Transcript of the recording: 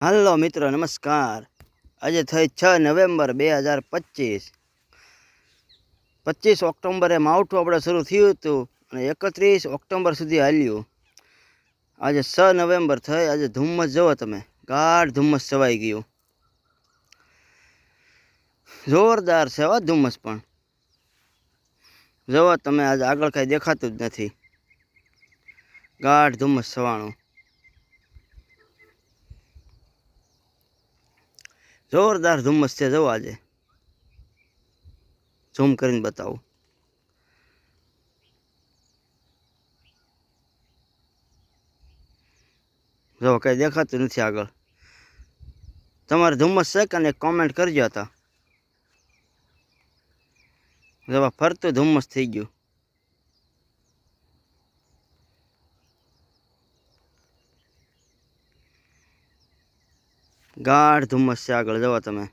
હાલો મિત્રો, નમસ્કાર. આજે થઈ છ નવેમ્બર બે હજાર પચીસ. પચીસ ઓક્ટોમ્બરે માવઠું આપણે શરૂ થયું હતું અને એકત્રીસ ઓક્ટોબર સુધી હાલ્યું. આજે છ નવેમ્બર થઈ, આજે ધુમ્મસ જુઓ તમે, ગાઢ ધુમ્મસ છવાઈ ગયું. જોરદાર છે હો ધુમ્મસ પણ. જુઓ તમે, આજે આગળ કાંઈ દેખાતું જ નથી. ગાઢ ધુમ્મસ છવાણું જોરદાર ધુમ્મસ છે જવો આજે. ઝૂમ કરીને બતાવું. જો કંઈ દેખાતું નથી આગળ. તમારે ધુમ્મસ છે કે કોમેન્ટ કરજો હતા જવા ફરતું ધુમ્મસ થઈ ગયું. ગાઢ ધુમ્મસ છે આગળ જવા તમે